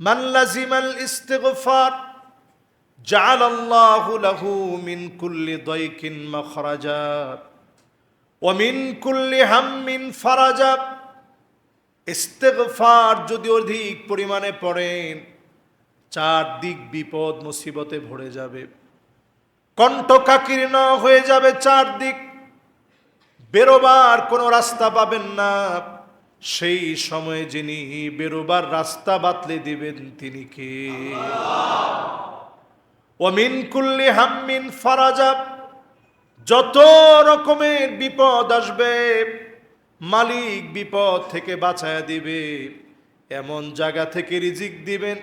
من لزم الاستغفار جعل الله له من كل ضيق مخرجا ومن كل هم فرجا ইস্তেগফার যদি অধিক পরিমাণে পড়েন চারদিক বিপদ মুসিবতে ভরে যাবে কণ্ঠকাকীর্ণ হয়ে যাবে চারদিক বেরোবার কোনো রাস্তা পাবেন না সেই সময়ে যিনি বেরোবার রাস্তা বাতলে দিবেন, তিনি কে? অমিন কুল্লি হাম্মিন ফারাজা। যত রকমের বিপদ আসবে, মালিক বিপদ থেকে বাঁচায় দিবে। এমন জায়গা থেকে রিজিক দিবেন,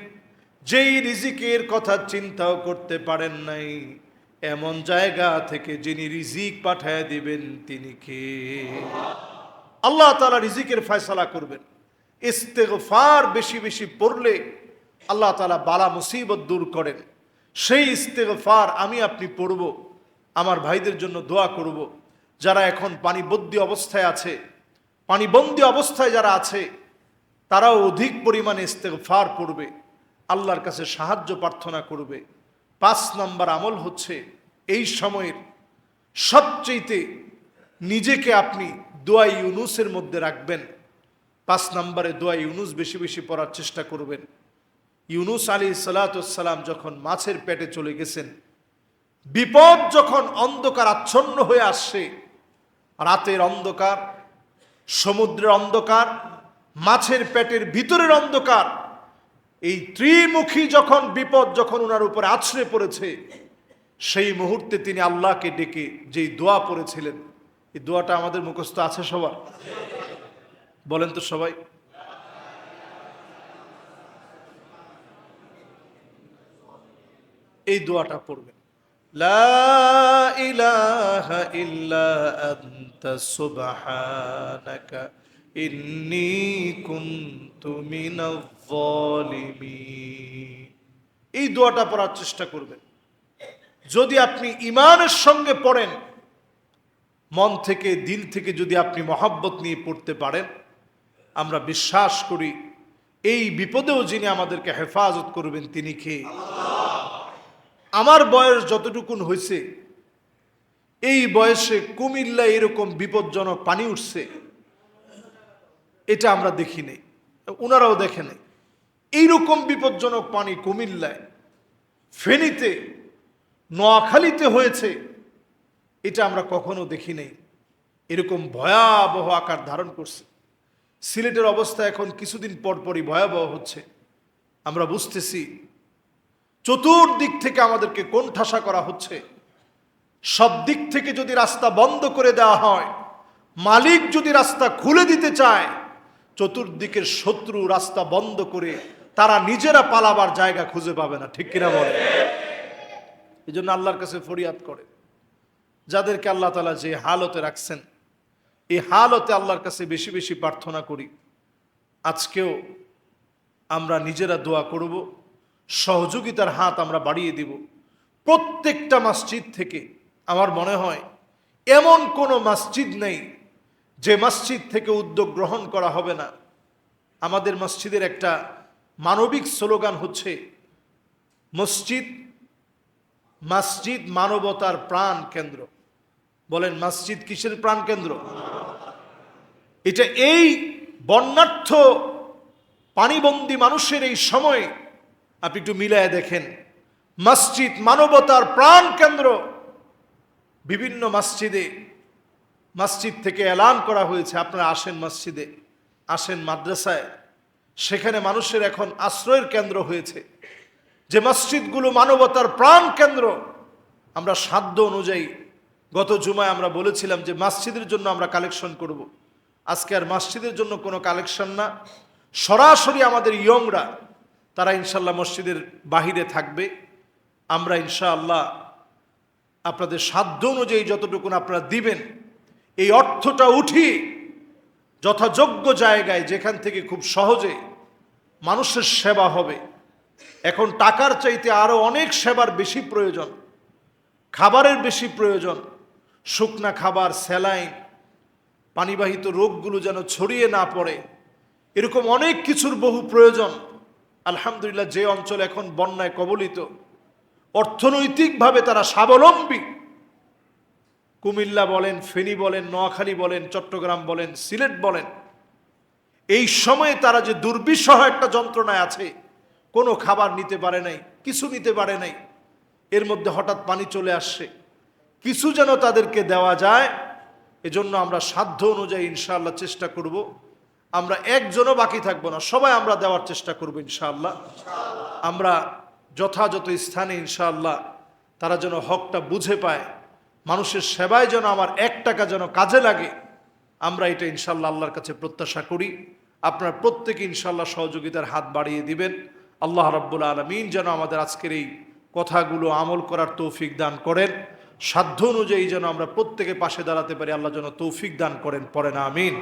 যেই রিজিকের কথা চিন্তাও করতে পারেন নাই। এমন জায়গা থেকে যিনি রিজিক পাঠায় দিবেন, তিনি কে? আল্লাহ তালা রিজিকের ফয়সালা করবেন। ইস্তেগফার বেশি বেশি পড়লে আল্লাহ তালা বালা মুসিবত দূর করেন। সেই ইস্তেগফার আমি আপনি পড়ব, আমার ভাইদের জন্য দোয়া করব। যারা এখন পানিবদ্যী অবস্থায় আছে, পানিবন্দী অবস্থায় যারা আছে, তারাও অধিক পরিমাণে ইস্তেগফার পড়বে, আল্লাহর কাছে সাহায্য প্রার্থনা করবে। পাঁচ নম্বর আমল হচ্ছে এই সময়ের সবচেয়েতে নিজেকে আপনি দোয়া ইউনুসের মধ্যে রাখবেন। পাঁচ নম্বরে দোয়া ইউনুস বেশি বেশি পড়ার চেষ্টা করবেন। ইউনুস আলী সালাতাম যখন মাছের পেটে চলে গেছেন, বিপদ যখন অন্ধকার আচ্ছন্ন হয়ে আসছে, রাতের অন্ধকার, সমুদ্রের অন্ধকার, মাছের পেটের ভিতরের অন্ধকার, এই ত্রিমুখী যখন বিপদ যখন ওনার উপরে আছড়ে পড়েছে, সেই মুহূর্তে তিনি আল্লাহকে ডেকে যেই দোয়া পড়েছিলেন এই দোয়াটা আমাদের মুখস্থ আছে সবার। বলেন তো সবাই। এই দোয়াটা পড়বে লা ইলাহা ইল্লা আনতা সুবহানাকা ইন্নী এই দোয়াটা পড়ার চেষ্টা করবেন। যদি আপনি ইমানের সঙ্গে পড়েন মন থেকে, দিল থেকে যদি আপনি মহাব্বত নিয়ে পড়তে পারেন, আমরা বিশ্বাস করি এই বিপদেও যিনি আমাদেরকে হেফাজত করবেন, তিনি কে? আমার বয়স যতটুকুন হয়েছে, এই বয়সে কুমিল্লা এরকম বিপজ্জনক পানি উঠছে, এটা আমরা দেখি নাই ওনারাও দেখে নাই। এইরকম বিপজ্জনক পানি কুমিল্লায়, ফেনীতে, নোয়াখালীতে হয়েছে এটা আমরা কখনো দেখি নাই। এরকম ভয়াবহ আকার ধারণ করছে। সিলেটের অবস্থা এখন কিছুদিন পর পরই ভয়াবহ হচ্ছে। আমরা বুঝতেছি, চতুর্দিক থেকে আমাদেরকে কোণঠাসা করা হচ্ছে। সব দিক থেকে যদি রাস্তা বন্ধ করে দেওয়া হয়, মালিক যদি রাস্তা খুলে দিতে চায়, চতুর্দিকের শত্রু রাস্তা বন্ধ করে তারা নিজেরা পালাবার জায়গা খুঁজে পাবে না, ঠিক কিনা বলে এই জন্য আল্লাহর কাছে ফরিয়াদ করে। যাদেরকে আল্লাহ তালা যে হালতে রাখছেন, এই হালতে আল্লাহর কাছে বেশি বেশি প্রার্থনা করি। আজকেও আমরা নিজেরা দোয়া করব, সহযোগিতার হাত আমরা বাড়িয়ে দিব। প্রত্যেকটা মসজিদ থেকে আমার মনে হয় এমন কোনো মসজিদ নেই যে মসজিদ থেকে উদ্যোগ গ্রহণ করা হবে না। আমাদের মসজিদের একটা মানবিক স্লোগান হচ্ছে, মসজিদ মসজিদ মানবতার প্রাণ কেন্দ্র। বলেন, মসজিদ কিসের প্রাণ কেন্দ্র এটা এই বন্যার্থ পানিবন্দী মানুষের এই সময় আপনি একটু মিলায় দেখেন। মসজিদ মানবতার প্রাণ কেন্দ্র বিভিন্ন মসজিদে, মসজিদ থেকে এলান করা হয়েছে। আপনারা আসেন মসজিদে, আসেন মাদ্রাসায়। সেখানে মানুষের এখন আশ্রয়ের কেন্দ্র হয়েছে। যে মসজিদগুলো মানবতার প্রাণ কেন্দ্র আমরা সাধ্য অনুযায়ী গত জুমায় আমরা বলেছিলাম যে মসজিদের জন্য আমরা কালেকশন করব। আজকে আর মসজিদের জন্য কোনো কালেকশন না। সরাসরি আমাদের ইয়ংরা, তারা ইনশাল্লাহ মসজিদের বাহিরে থাকবে। আমরা ইনশাআল্লাহ আপনাদের সাধ্য অনুযায়ী যতটুকুন আপনারা দিবেন, এই অর্থটা উঠিয়ে যথাযোগ্য জায়গায় যেখান থেকে খুব সহজে মানুষের সেবা হবে। এখন টাকার চাইতে আরও অনেক সেবার বেশি প্রয়োজন, খাবারের বেশি প্রয়োজন শুকনা খাবার, স্যালাইন, পানিবাহিত রোগগুলো যেন ছড়িয়ে না পড়ে। এরকম অনেক কিছুর বহু প্রয়োজন। আলহামদুলিল্লাহ, যে অঞ্চল এখন বন্যায় কবলিত, অর্থনৈতিকভাবে তারা স্বাবলম্বী। কুমিল্লা বলেন, ফেনী বলেন, নোয়াখালী বলেন, চট্টগ্রাম বলেন, সিলেট বলেন, এই সময়ে তারা যে দুর্বিষহ একটা যন্ত্রণায় আছে, কোনো খাবার নিতে পারে নাই, কিছু নিতে পারে নাই, এর মধ্যে হঠাৎ পানি চলে আসছে। কিছু যেন তাদেরকে দেওয়া যায়, এজন্য আমরা সাধ্য অনুযায়ী ইনশাআল্লাহ চেষ্টা করব। আমরা একজনও বাকি থাকব না, সবাই আমরা দেওয়ার চেষ্টা করব ইনশাআল্লাহ। আমরা যথাযথ স্থানে ইনশাআল্লাহ তারা যেন হকটা বুঝে পায়, মানুষের সেবায় যেন আমার এক টাকা যেন কাজে লাগে, আমরা এটা ইনশাল্লাহ আল্লাহর কাছে প্রত্যাশা করি। আপনার প্রত্যেকে ইনশাল্লাহ সহযোগিতার হাত বাড়িয়ে দিবেন। আল্লাহ রাব্বুল আলমিন যেন আমাদের আজকের এই কথাগুলো আমল করার তৌফিক দান করেন। সাধ্য অনুযায়ী যেন আমরা প্রত্যেকে পাশে দাঁড়াতে পারি, আল্লাহ যেন তৌফিক দান করেন পরে না, আমিন।